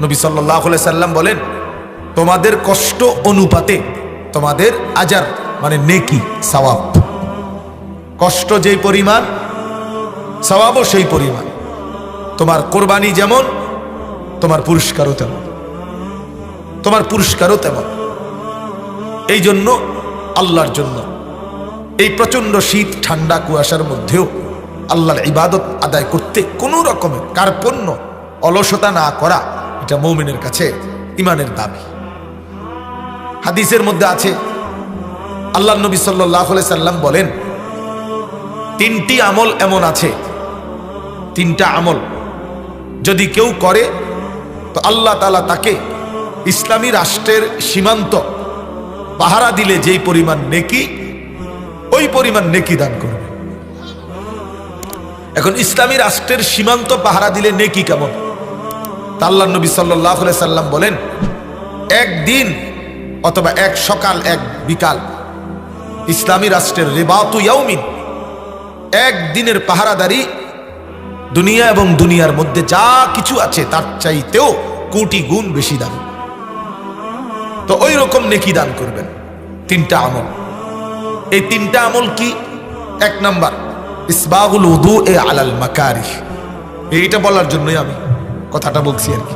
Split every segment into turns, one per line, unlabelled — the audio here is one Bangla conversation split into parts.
নবী সাল্লাহ সাল্লাম বলেন, তোমাদের কষ্ট অনুপাতে তোমাদের আজার মানে নেকি, সওয়াব। কষ্ট যেই পরিমাণ, সওয়াবও সেই পরিমাণ। তোমার কোরবানি যেমন, তোমার পুরস্কারও তেমন। তোমার পুরস্কারও তেমন। এই জন্য আল্লাহর জন্য এই প্রচণ্ড শীত, ঠান্ডা, কুয়াশার মধ্যেও আল্লাহর ইবাদত আদায় করতে কোনো রকমের কার্পণ্য অলসতা না করা এটা মৌমিনের কাছে ইমানের দাবি। হাদিসের মধ্যে আছে, আল্লাহ নবী সাল্লাহ সাল্লাম বলেন, তিনটি আমল এমন আছে, তিনটা আমল। যদি কেউ করে, তো আল্লাহ তালা তাকে ইসলামী রাষ্ট্রের সীমান্ত পাহারা দিলে যেই পরিমাণ নেকি, ওই পরিমাণ নেকি দান করবে। এখন ইসলামী রাষ্ট্রের সীমান্ত পাহারা দিলে নেকি কেমন? তা আল্লাহ নবী সাল্লাহ সাল্লাম বলেন, একদিন অথবা এক সকাল, এক বিকাল ইসলামী রাষ্ট্রের রেবাতু ইয়াউমিন, একদিনের পাহারাদারি দুনিয়া এবং দুনিয়ার মধ্যে যা কিছু আছে তার চাইতেও কোটি গুণ বেশি দাম। তো ওই রকম নেকি দান করবেন, তিনটা আমল। এই তিনটা আমল কি? এক নাম্বার ইসবাগুল উদু এ আলাল মাকারি এইটা বলার জন্যই আমি কথাটা বলছি আর কি।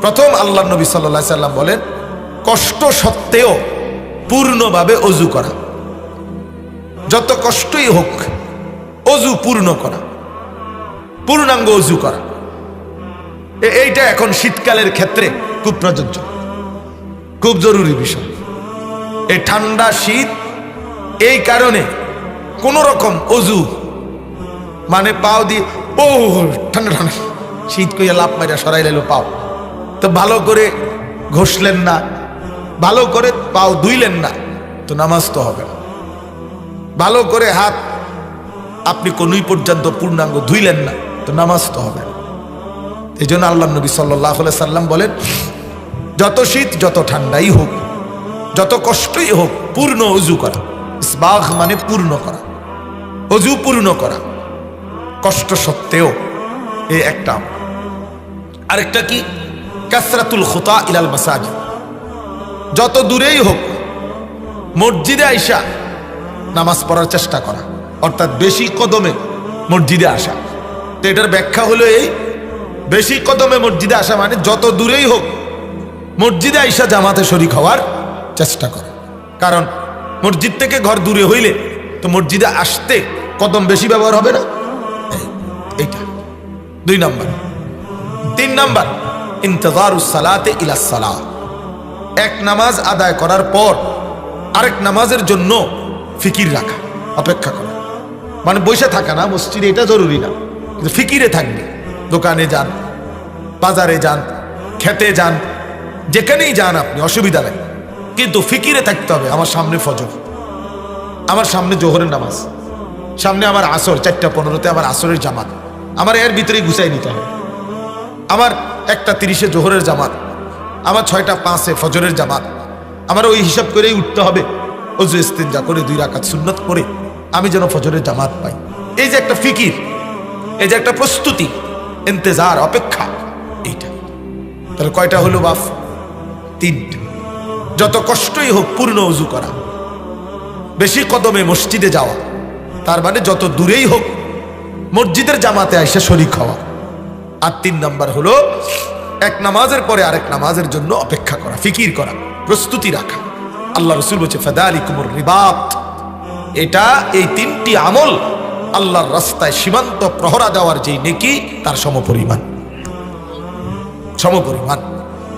প্রথম আল্লাহ নবী সাল্লাহ সাল্লাম বলেন, কষ্ট সত্ত্বেও পূর্ণভাবে অজু করা। যত কষ্টই হোক, অজু পূর্ণ করা। পূর্ণাঙ্গ অজু করা। এইটা এখন শীতকালের ক্ষেত্রে খুব প্রযোজ্য। খুব জরুরি বিষয়। এই ঠান্ডা শীত, এই কারণে কোন রকম অজু মানে পাও দিয়ে, ও, ঠান্ডা ঠান্ডা। শীত কইয়া লাভ মাইরা সরাই লাইলো পাও। তো ভালো করে ঘষলেন না, ভালো করে পাও ধুইলেন না, তো নামাজ তো হবে ভালো করে হাত আপনি কোনই পর্যন্ত পূর্ণাঙ্গ ধুইলেন না, তো নামাজ তো হবে এই জন্য আল্লাহ নবী সাল্লাহ সাল্লাম বলেন, যত শীত, যত ঠান্ডাই হোক, যত কষ্টই হোক, পূর্ণ অজু করা। ইসবাগ মানে পূর্ণ করা। অজু পূর্ণ করা। কষ্ট সত্ত্বেও এই একটা। আরেকটা কি? কাসরাতুল খুতা ইলাল মাসাজিদ। যত দূরেই হোক, মসজিদে আইসা নামাজ পড়ার চেষ্টা করা। অর্থাৎ বেশি কদমে মসজিদে আসা। তো এটার ব্যাখ্যা হলো এই, বেশি কদমে মসজিদে আসা মানে যত দূরেই হোক, মসজিদে আইসা জামাতে শরিক হওয়ার চেষ্টা করে। কারণ মসজিদ থেকে ঘর দূরে হইলে তো মসজিদে আসতে কদম বেশি ব্যবহার হবে না? এই- এইটা। দুই নাম্বার। তিন নাম্বার ইন্তজারুস সালাতে ইলা সালাহ এক নামাজ আদায় করার পর আরেক নামাজের জন্য ফিকির রাখা, অপেক্ষা করা। মানে বসে থাকা না, মসজিদে এটা জরুরি না। কিন্তু ফিকিরে থাকবে, দোকানে যান, বাজারে যান, খেতে যান, যেখানেই যান আপনি, অসুবিধা নেই। কিন্তু ফিকিরে থাকতে হবে, আমার সামনে ফজর। আমার সামনে জোহরের নামাজ। সামনে আমার আসর, চারটা পনেরোতে আমার আসরের জামাত। আমার এর ভিতরেই ঘুষাই নিতে হবে আমার একটা তিরিশে জোহরের জামাত, আমার ছয়টা পাঁচে ফজরের জামাত, আমার ওই হিসাব করেই উঠতে হবে। অজু ইস্তেঞ্জা করে দুই রাকাত সুন্নত করে আমি যেন ফজরের জামাত পাই। এই যে একটা ফিকির, এই যে একটা প্রস্তুতি, ইন্তেজার, অপেক্ষা, এইটা। তাহলে কয়টা হলো বাফ? তিনটে। যত কষ্টই হোক পূর্ণ অজু করা। বেশি কদমে মসজিদে যাওয়া, তার মানে যত দূরেই হোক মসজিদের জামাতে আইসা শরিক হওয়া। আর তিন নাম্বার হলো এক নামাজের পরে আরেক নামাজের জন্য অপেক্ষা করা, ফিকির করা, প্রস্তুতি রাখা। আল্লাহ রসুল বলছে ফেদারি কুমুর রিবাত। এটা এই তিনটি আমল আল্লাহর রাস্তায় সীমান্ত প্রহরা দেওয়ার যেই নেকি, তার সমপরিমাণ। সমপরিমাণ।